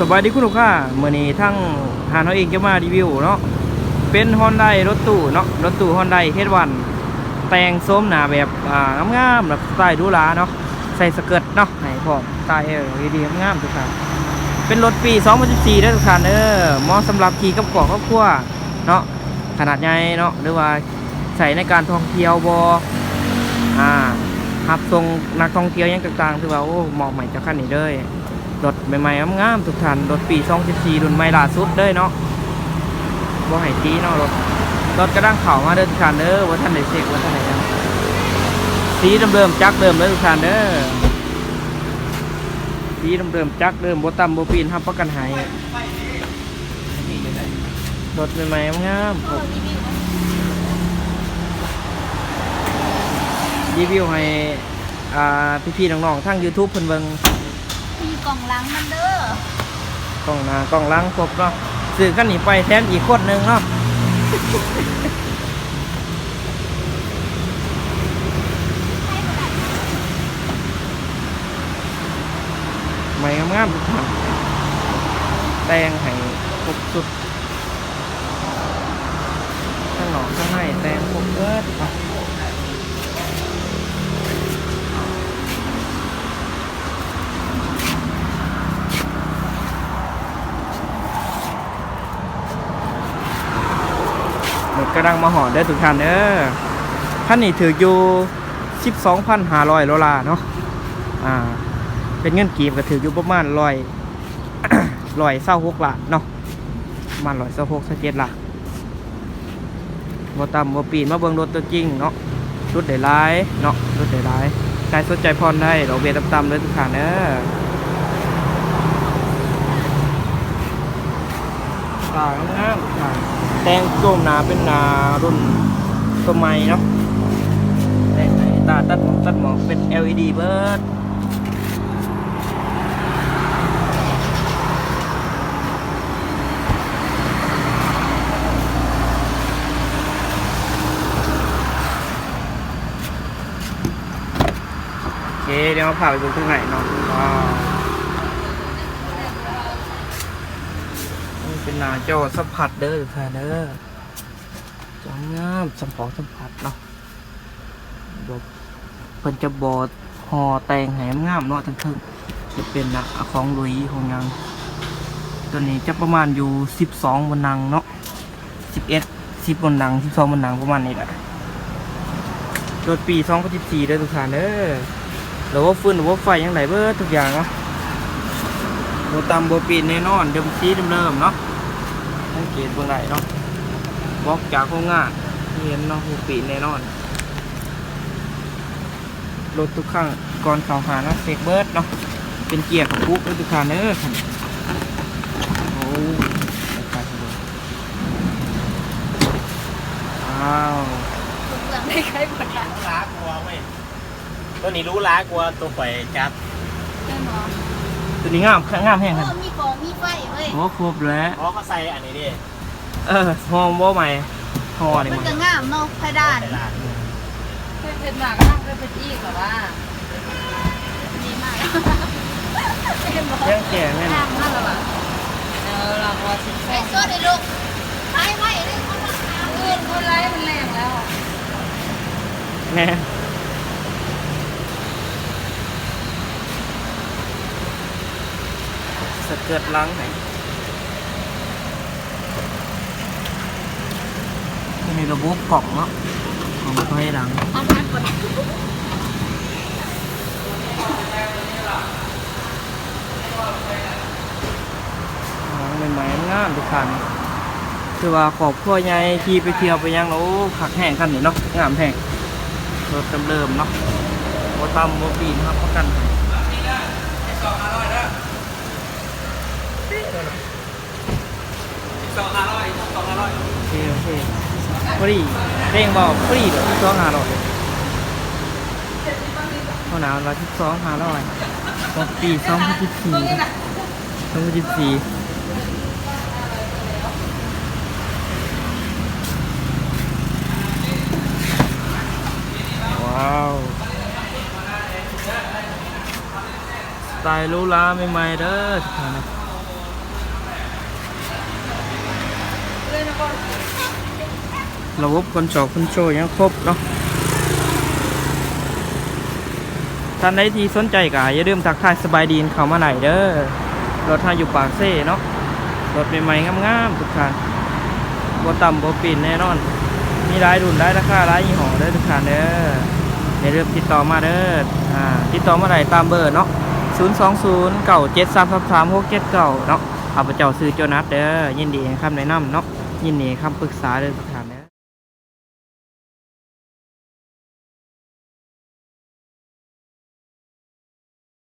สบายดีคุณลูกค้าเมื่อนี้ทั้งหานเขาเองจะมารีวิวเนาะเป็นฮอนไดรถตู้เนาะรถตู้ฮอนไดเฮดวันแต่งโสมหนาแบบอ่างามๆแบบสไตล์หรูหราเนาะใส่สเกิร์ตเนาะให้พร้อมสไตล์เออดีๆงามๆทุกท่านเป็นรถปี 2014ได้ทุกท่านเออเหมาะสำหรับขี่กับกรอบครอบครัวเนาะขนาดใหญ่เนาะหรือว่าใส่ในการท่องเที่ยวบออ่าหับทรงนักท่องเที่ยวยังต่างๆ คือว่าโอ้เหมาะใหม่จากคันนี้เลย รถใหม่ๆงามๆทุกท่านรถปี2014รุ่นใหม่ล่าสุดเลยเนาะบ่ให้ตีเนาะรถรถกระดังเข่ามาเด้อทุกท่านเด้อว่าท่านได้เช็คว่าท่านได้ยังสีเดิมๆจักเดิมเลยทุกท่านเด้อสีเดิมๆจักเดิมบ่ต่ำบ่ปีนรับประกันหายรถใหม่ๆงามๆผมรีวิวให้อ่าพี่ๆน้องๆทาง YouTube เพิ่นเบิ่ง กล่องล้างมันเด้อกล้องหน้ากล้องหลังครบเนาะซื้อกันนี้ไปแทนอีกคนหนึ่งเนาะไม่งามๆทุกท่านแต่งให้ครบสุดข้างนอกข้างในแต่งครบเอิด ดังมาหอดได้ทุกท่านเด้อท่านนี่ถืออยู่ 12,500ดอลลาร์เนาะอ่าเป็นเงินกีบก็ถืออยู่ประมาณร้อยร้อยเศร้าหกละเนาะประมาณร้อยเศร้าหกสเจ็ดละบ่ต่ำบ่ปีนมาเบิ่งรถตัวจริงเนาะรุดได้หลายเนาะรุดได้หลายใครสนใจพรได้ดอกเบี้ยต่ำๆเลยทุกท่านเด้อต่างามๆค่ะ แตงโจมนาเป็นนารุ่นสมัยเนาะแต่งให้ตาตัดหมอกตัดหมอกเป็น LED เบิร์ดโอเคเดี๋ยวมาพาไปดูข้างในเนาะว้าวนี่ เป็นหนาจอสัมผัสเด้อค่ะเด้อจองงามสัมผัสสัมผัสเนาะบอกเพิ่นจะบอดห่อแต่งแหมงามเนาะทั้งทึงจะเป็นนะของลุยของยัง ตัวนี้จะประมาณอยู่ 12บนนังเนาะ11 10บนนัง12บนนังประมาณนี้แหละรถปี2014เด้อทุกท่านเด้อหรือว่าฟืนหรือว่าไฟยังไหลเบิดทุกอย่างเนาะโบตำโบปีนแน่นอนเดิมซีเดิมเริ่มเนาะ สังเกตเบื้องไหนเนาะบล็อกจากโครงงานที่เห็นเนาะโบปีนแน่นอนรถทุกครั้งก่อนเขาหาเนาะเซกเบิร์ดเนาะเป็นเกียร์กับปุ๊กทุกคันเด้อคันโอ้คันเดียวว้าวทุกเรื่องได้ใครหมดละรู้ล้ากลัวเว้ยตัวนี้รู้ล้ากลัวตัวไปจับเจ้าหมอ ตัวนี้งามงามแห้งเอคันอมีกล่องมีไฟเว้ยโอ้ครบแล้วเพราะเขาใส่อันนี้ดิเออหอมบ่ใหม่หอนี่มันมันก็งามเนาะไฟด้านเวลาเคยเป็นหมากนั่งเคยเป็นอีกเหรอว่าดีมากเห็นบอกเรื่องแก่แม่นงามมากเลยว่ะเออเราพอสิบไอ้โซ่ได้ลูกใช้ไว้เลยเขามาหาเงินคนไร้มันแรงแล้วแม่ สเกิดล้างไหนมีระบบกล่องเนาะของมันก็ให้ดังเอาทานก่อนล้างใหม่ๆงามทุกคันคือว่าขอบครัวใหญ่ขี่ไปเที่ยวไปยังแล้วโอ้ขักแห้งคันนี้เนาะงามแห้งรถเริ่มเนาะโมตำโมปีนครับประกัน รีเร่งบอกฟรีเดี๋ยวที่สองห้าร้อยเขาหนาวเราที่สองห้าร้อยของปีสองพันสิบสี่สองพันสิบสี่ว้าวสไตล์ลูล้าใหม่ๆเด้อทุานนะ ระบบคนจอคนโชว์ยังครบเนาะท่านใดที่สนใจก็อย่าลืมทักทายสบายดีนเข้ามาไหนเด้อรถทางอยู่ปากเซ่เนาะรถใหม่ๆงามๆทุกท่านบ่ต่ำบ่ปีนแน่นอน มีหลายรุ่นหลายราคาหลายยี่ห้อเด้อทุกท่านเด้ออย่าลืมติดต่อมาเด้ออ่าติดต่อมาได้ตามเบอร์เนาะ020 973 33 679เนาะข้าพเจ้าซื้อโจนัสเด้อยินดีให้คำแนะนำเนาะยินดีให้คำปรึกษาเด้อทุกท่าน